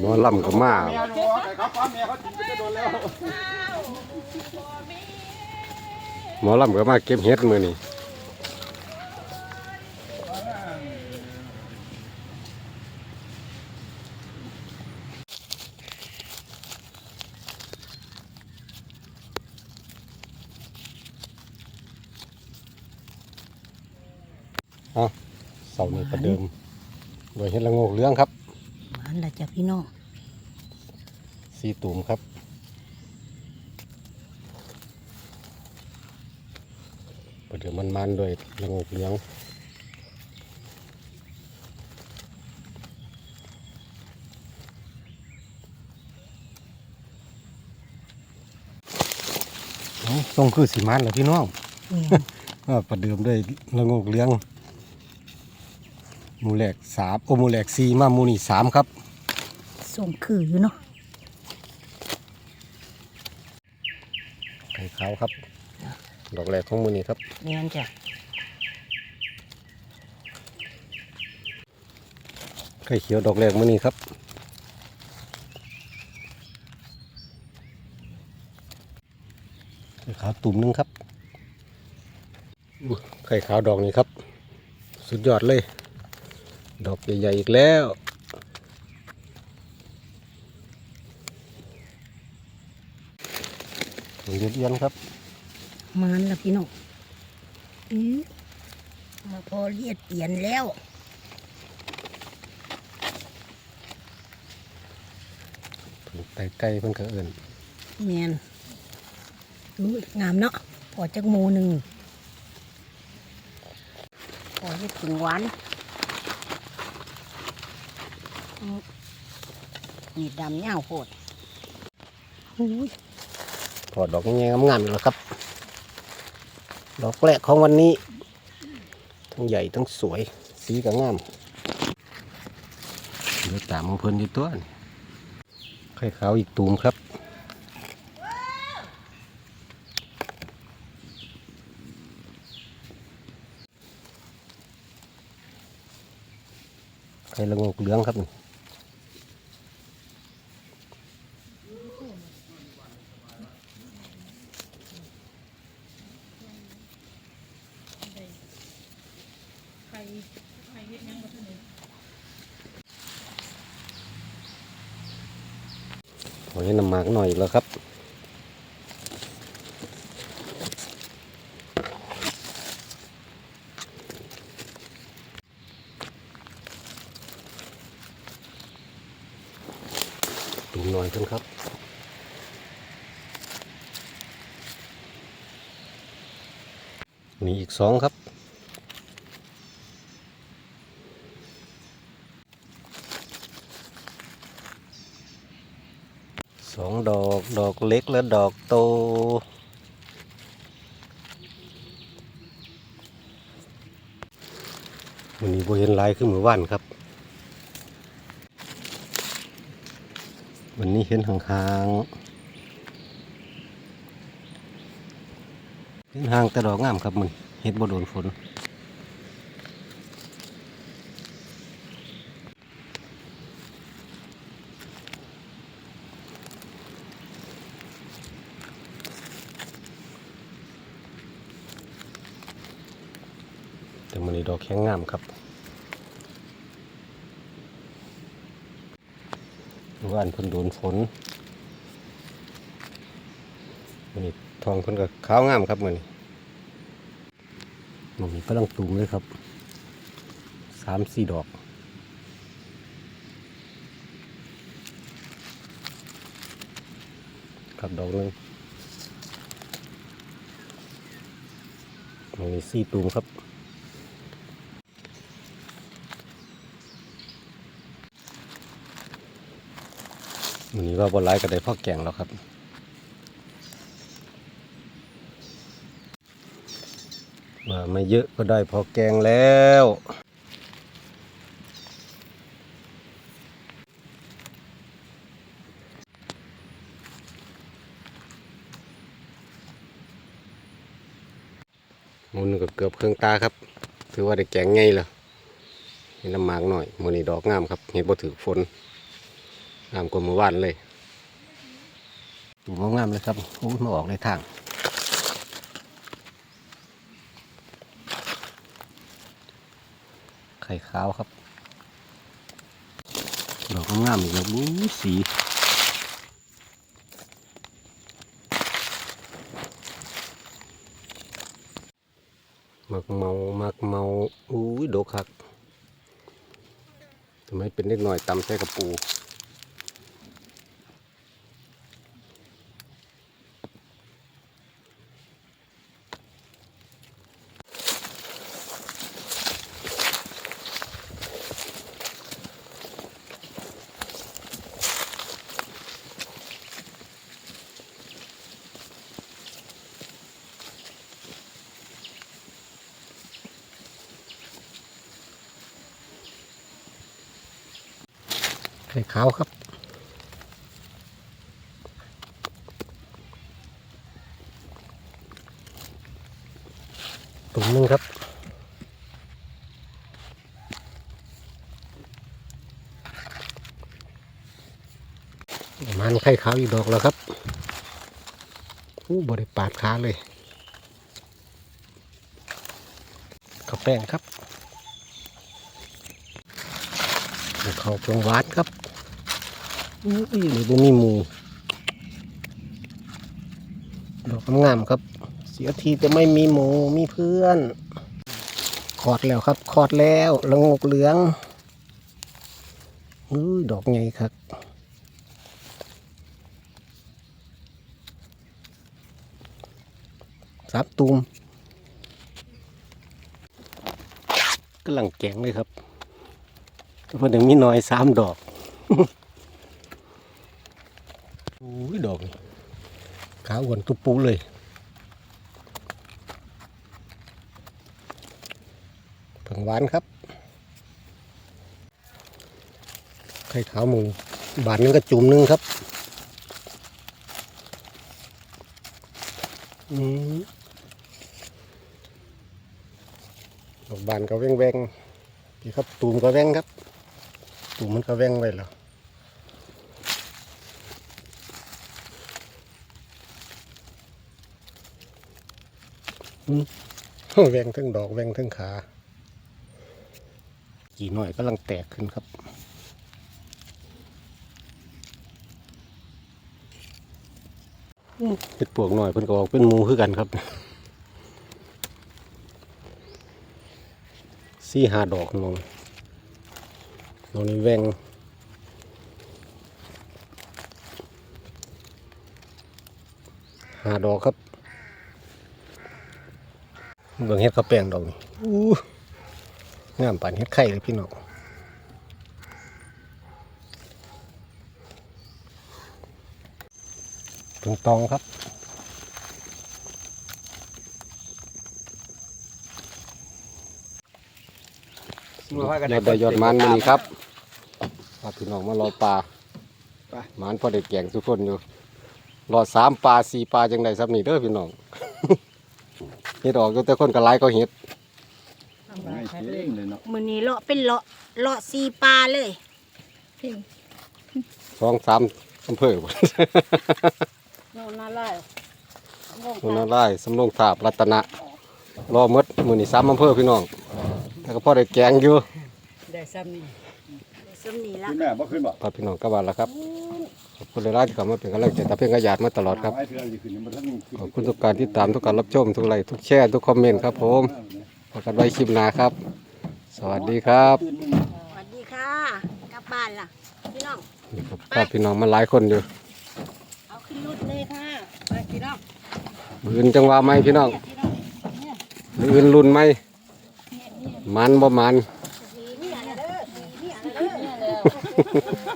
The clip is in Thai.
หมอลำก็มาเมียดูแต่เขาป้าเมียเขาจริงจะโดนแล้วหมอลำก็มาเก็บเห็ดมือนี่เอาเสานี่ประเดิมโดยเห็ดละงกเลื้องครับ จ้ะพี่น้องสีตุ่มครับประเดี๋ยวมันมันๆด้วยละโงกเหลี้ยงเอ้าทรงคือสีมันเหรอพี่น้องแม่นอ่าประเดิมด้วยละโงกเหลี้ยงหมูแหลกสามโอหมูแหลกสี่มาหมูนี่สามครับ ส่งคืออยู่เนาะไข่ขาวครับ ดอกแรกของหมูนี่ครับแม่นจ้ะไข่เขียวดอกแรกหมูนี่ครับไข่ขาวตุ่มหนึงครับอู้ไข่ขาวดอกนี้ครับ สุดยอดเลย ดอกใหญ่ๆอีกแล้ว เรียนเอียนครับมันละพี่น้องอื้อมาพอเลียดเปลี่ยนแล้วไก่ไก่เพิ่นก็เอินแม่นอุ้ยงามเนาะพอจักหมูหนึ่งพอจะถึงหวานอื้อมีดำเงาวโพดอุ้ย ถอดอกงายงามๆอยู่แล้วครับ ดอกแรกของวันนี้ ทั้งใหญ่ทั้งสวย สีก็งามเดี๋ยวตามของเพิ่นอยู่ตัวนี่ไข่ขาวอีกตูมครับไข่ละงกเหลืองครับนี่ ขอให้น้ำหมากหน่อยแล้วครับตุ่มหน่อยขึ้นครับมีอีกสองครับ สองดอก ดอกเล็กและดอกโต วันนี้บเห็นลายขึ้นมือว่านครับ วันนี้เห็นห่างๆเห็นห่างแต่ดอกงามครับมันเห็ดบ่โดนฝน แต่มันนี้ดอกแข็งงามครับว่านพ่นโดนฝนมันนี้ทองพ่นก็ขาวงามครับมันนี้มันนี้กำลังตูมเลยครับสามสี่ดอกครับดอกนึงมันนี้สี่ตูมครับ วันนี้ว่าบนไลก็ได้พ่อแกงแล้วครับมาไม่เยอะก็ได้พอแกงแล้วมันก็เกือบเครื่องตาครับ ถือว่าได้แกงไงแล้วเห็นน้ำหมากหน่อยมันนี้ดอกงามครับเห็นบ่ถือฝน งามกว่าเมื่อวานเลยตูมงามๆเลยครับอู้มาออกในทางไข่ขาวครับ ดอกงามๆอีกแล้วอู้สีมักเมา มักเมา อุ้ยดกคักทำไมเป็นเล็กหน่อยตำใส่กระปู ไข่ขาวครับ ตุ่มนึงครับมันไข่ขาวอีกดอกแล้วครับอู้บริปาดขาเลยข้าวแป้งครับข้าวเปลืองหวานครับ อุ้ยนี่บ่มีหมูดอกงามครับ เสียทีแต่ไม่มีหมูมีเพื่อนขอดแล้วครับขอดแล้วละงกเหลืองอุ้ยดอกใหญ่ครับสับตูมกำลังแกงเลยครับแต่เพิ่นยังมีน้อยสามดอก อกนี่ขาวอ้วนตุปูเลยผงหวานครับ ไข่ขาวหมูบาทนึงก็จุ่มหนึงครับ อืมดอกบานก็แวงแวงๆพี่ครับ ตูมก็แวงครับ ตูมมันก็แวงไว้แล้ว แวงทั้งดอกแวงทั้งขา กี่หน่อยกำลังแตกขึ้นครับเป็นปวกหน่อยเพิ่นก็ออกเป็นหมูคือกันครับสี่ห้าดอกน้องน้องนี่แวงห้าดอกครับ เบิ่งเฮ็ดข้าวแป้งดอกนี่อู้งามปานเฮ็ดไข่เลยพี่น้องตรงตองครับยอดได้ยอดมันมานี่ครับพาพี่น้องมารอปลาหมันพอได้แกงทุกคนอยู่รอสามปลาสี่ปลาจังไดซับนี่เด้อพี่น้อง เฮ็ดออกอยู่แต่คนก็หลายก็เฮ็ดไม่เก่งเลยเนาะมือนี้เลาะเป็นเลาะเลาะสีปลาเลยสองสามอำเภอโน่นน่าไล่มุนไล่สำโรงทาบรัตนะรอหมดมือนี่สามอำเภอพี่น้องแล้วก็พ่อได้แกงอยู่ได้ซ้ำนี่ได้ซ้ำนี่ละขึ้นแม่บ่ขึ้นบ่พาพี่น้องกลับบ้านแล้วครับข อบคุณหลายๆที่เข้ามาเป็นกำลังใจตาเพ่งกระยาดมาตลอดครับไว้เทื่อสิขึ้นมันทั้งขึ้นขอบคุณทุกการที่ตามทุกการรับชมทุกไลค์ทุกแชร์ทุกคอมเมนต์ครับผมพบกันไว้คลิปหน้าครับ สวัสดีครับสวัสดีค่ะกลับบ้านล่ะพี่น้องนี่ครับพาพี่น้องมาหลายคนอยู่เอาขึ้นรถเลยค่ะไปพี่น้องมือนจังหวะไหมพี่น้องพี่น้องเนี่ยมือนรุ่นไหมเนี่ยเนี่ยมันบ่มันสีเนี่ยนะเด้อสีเนี่ยนะเด้อ